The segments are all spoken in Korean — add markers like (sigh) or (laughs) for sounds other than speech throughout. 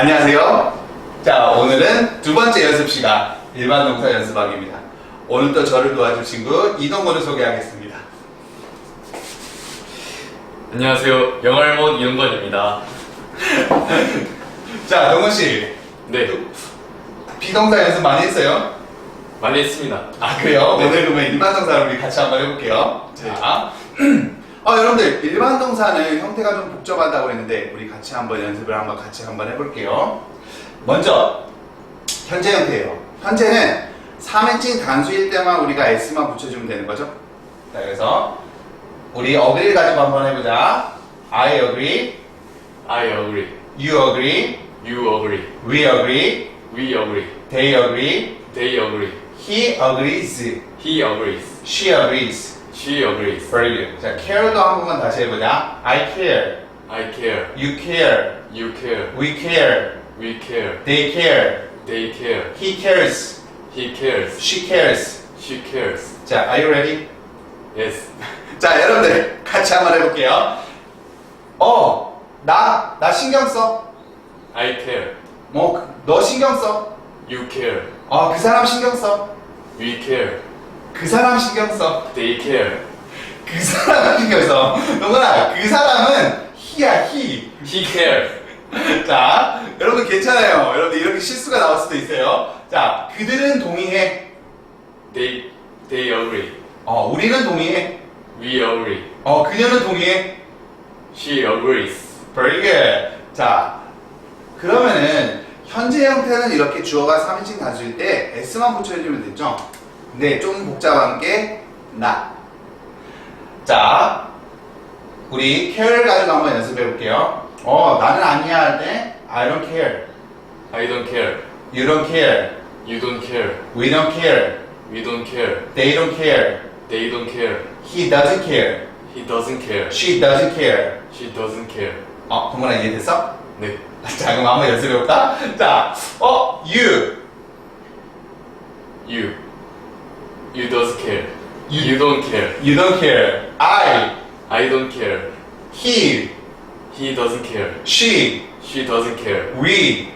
안녕하세요. 자, 오늘은 두 번째 연습 시간 일반 동사 연습하기입니다. 오늘 또 저를 도와줄 친구 이동건을 소개하겠습니다. 안녕하세요. 영알못 이용건입니다. (laughs) 자, 동건 씨, 네, 비동사 연습 많이 했어요? 많이 했습니다. 아, 그래요? 네. 오늘 그러면 일반 동사를 우리 같이 한번 해볼게요. 자, (clears throat) 어, 여러분들 일반 동사는 형태가 좀 복잡하다고 했는데 우리 같이 한번 연습을 한번 같이 한번 해볼게요. 먼저 현재 형태예요. 현재는 3인칭 단수일 때만 우리가 s만 붙여주면 되는 거죠. 자, 그래서 우리 agree를 가지고 한번 해보자. I agree, I agree. you agree, You agree. we agree, We agree. they agree, They agree. he agrees, He agrees. she agrees. She agrees. Very good. 자, care도 한 번만 다시 해보자. I care, I care. you care, You care. we care, We care. they care, They care. he cares, He cares. she cares. She cares. 자, are you ready? Yes. 자, 여러분들 같이 한번 해볼게요. 어, 나, 나 신경 써. I care. 뭐, 너 신경 써. You care. 어, 그 사람 신경 써. We care. 그 사람 신경 써. They care. 그 사람 신경 써. 동건아, 그 사람은 he야, he. He care. 자, 여러분 괜찮아요. 여러분 이렇게 실수가 나올 수도 있어요. 자, 그들은 동의해. They they agree. 어, 우리는 동의해. We agree. 어, 그녀는 동의해. She agrees. Very good. 자, 그러면은 현재 형태는 이렇게 주어가 3인칭 단수일 때 s만 붙여주면 되죠. 근데 좀 복잡한 게 not. 자, 우리 care를 가지고 한번 연습해 볼게요. 어, 나는 아니야 할 때 I don't care. I don't care. You don't care. You don't care. We don't care. We don't care. They don't care. They don't care. He doesn't care. He doesn't care. She doesn't care. She doesn't care. 어, 동건아 이해됐어? 네. 자, 그럼 한번 연습해 볼까? 자, 어, you. You. You does care. You- You, don't care. You don't care. I. I don't care. He. He doesn't care. She. She doesn't care. We.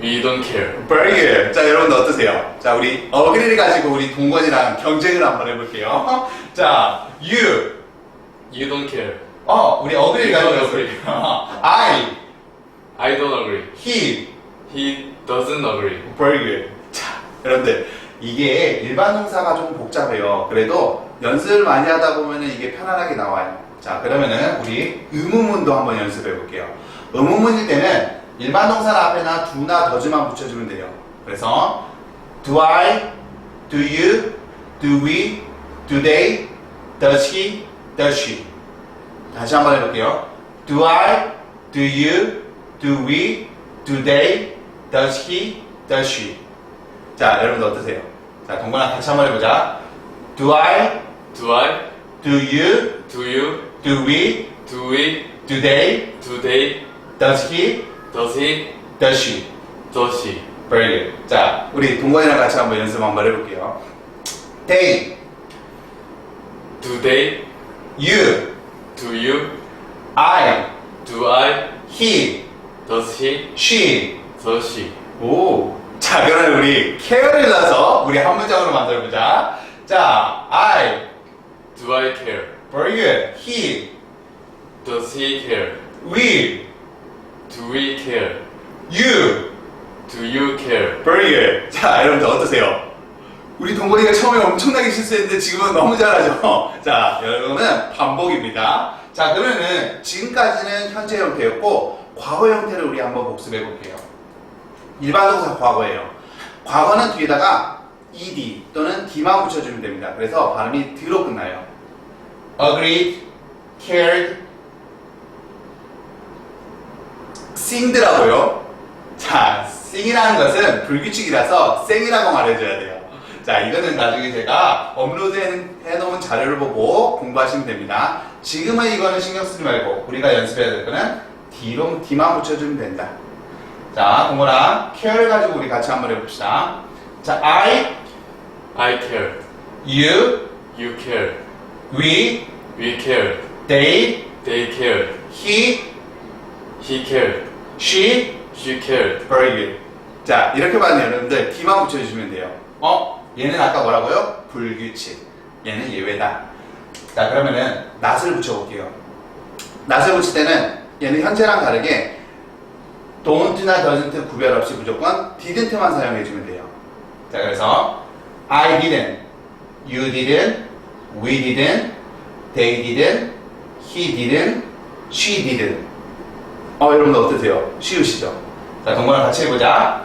We don't care. Very good. 자, 여러분들 어떠세요? 자, 우리 어그리를 가지고 우리 동건이랑 경쟁을 한번 해볼게요. 자, you. You don't care. 어, 우리 어그리를 가지고 don't 연습해요. agree. I. I don't agree. He. He doesn't agree. Very good. 자, 여러분들 이게 일반 동사가 좀 복잡해요. 그래도 연습을 많이 하다 보면은 이게 편안하게 나와요. 자, 그러면은 우리 의문문도 한번 연습해 볼게요. 의문문일 때는 일반 동사 앞에나 do나 does만 붙여주면 돼요. 그래서 do I, do you, do we, do they, does he, does she. 다시 한번 해볼게요. Do I, do you, do we, do they, does he, does she. 자, 여러분들 어떠세요? 자, 동건아 다시 한번 해보자. Do I, Do I? do you, Do you? do we, Do we? do they, Do they? does he, Does he? does she. Does she? Very good. 자, 우리 동건이랑 같이 한번 연습 한번 해볼게요. They, Do they? you, Do you? I, Do I? he, Does he? she. Does she? 오. 자, 그러면 우리 care를 넣어서 우리 한 문장으로 만들어보자. 자, I, Do I care? very good. He, Does he care? we, Do we care? you, Do you care? very good. 자, 여러분들 어떠세요? 우리 동건이가 처음에 엄청나게 실수했는데 지금은 너무 잘하죠? (laughs) 자, 여러분은 반복입니다. 자, 그러면은 지금까지는 현재 형태였고 과거 형태를 우리 한번 복습해 볼게요. 일반 동사 과거예요. 과거는 뒤에다가 ed 또는 d만 붙여주면 됩니다. 그래서 발음이 드로 끝나요. agreed, cared, singed라고요. 자, sing이라는 것은 불규칙이라서 생이라고 말해줘야 돼요. 자, 이거는 나중에 제가 업로드 해- 해놓은 자료를 보고 공부하시면 됩니다. 지금은 이거는 신경 쓰지 말고 우리가 연습해야 될 거는 D로, D만 붙여주면 된다. 자, 동건아, care를 가지고 우리 같이 한번 해봅시다. 자, I, I care. you, You care. we, We care. they, They care. he, He cared. she, She cared. Very good. 자, 이렇게만 여러분들 D만 붙여주시면 돼요. 어? 얘는 아까 뭐라고요? 불규칙. 얘는 예외다. 자, 그러면은 낫을 붙여볼게요. 낫을 붙일 때는 얘는 현재랑 다르게 don't나 doesn't 구별 없이 무조건 didn't만 사용해주면 돼요. 자, 그래서 I didn't, you didn't, we didn't, they didn't, he didn't, she didn't. 어, 여러분들 어떠세요? 쉬우시죠? 자, 동거랑 같이 해보자.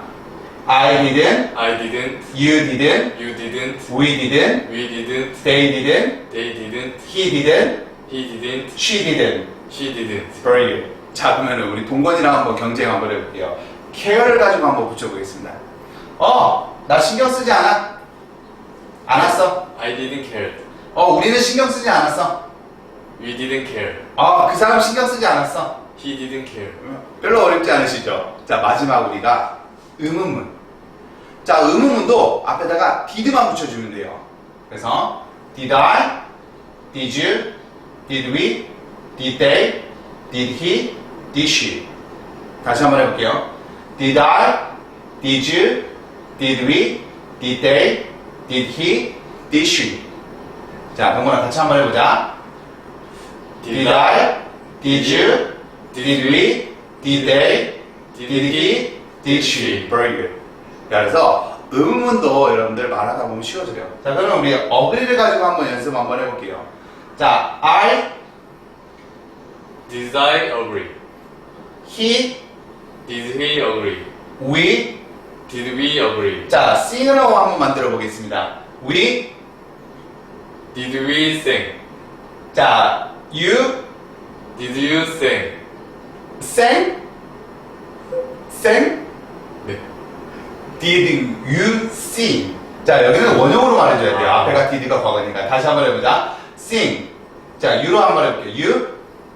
I didn't, I didn't. you didn't, You didn't. we didn't, We didn't. they didn't, They didn't. he didn't, He didn't. she didn't. She didn't. Very good. 자, 그러면 우리 동건이랑 한번 경쟁 한번 해볼게요. care를 가지고 한번 붙여보겠습니다. 어, 나 신경 쓰지 않아? 안 왔어? I didn't care. 어, 우리는 신경 쓰지 않았어? We didn't care. 어, 그 사람 신경 쓰지 않았어? He didn't care. 별로 어렵지 않으시죠? 자, 마지막 우리가 의문문. 자, 의문문도 앞에다가 did만 붙여주면 돼요. 그래서 did I, did you, did we, did they, did he, she. 다시 한번 해볼게요. Did they, did he, did she. 자, 병건아 같이 한번 해보자. Did they, did he, did she. Very good. 자, 그래서 의문문도 여러분들 말하다 보면 쉬워져요. 자, 그러면 우리 어그리를 가지고 한번 연습 한번 해볼게요. 자, I, I agree? He, Did he agree? we. Did we agree? 자, sing으로 한번 만들어 보겠습니다. We, Did we sing? 자, you, Did you sing? sang, sang, 네. did you sing? 자, 여기는 원형으로 말해줘야 돼요. 앞에가 did가 과거니까. 다시 한번 해보자. sing. 자, you로 한번 해볼게요. you,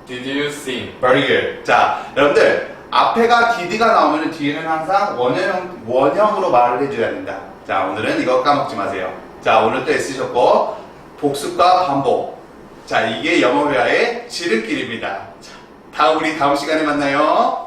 Did you sing? very good. 자, 여러분들, 앞에가 did가 나오면 뒤에는 항상 원형, 원형으로 말을 해줘야 된다. 자, 오늘은 이거 까먹지 마세요. 자, 오늘 또 애쓰셨고, 복습과 반복. 자, 이게 영어 회화의 지름길입니다. 자, 다음, 우리 다음 시간에 만나요.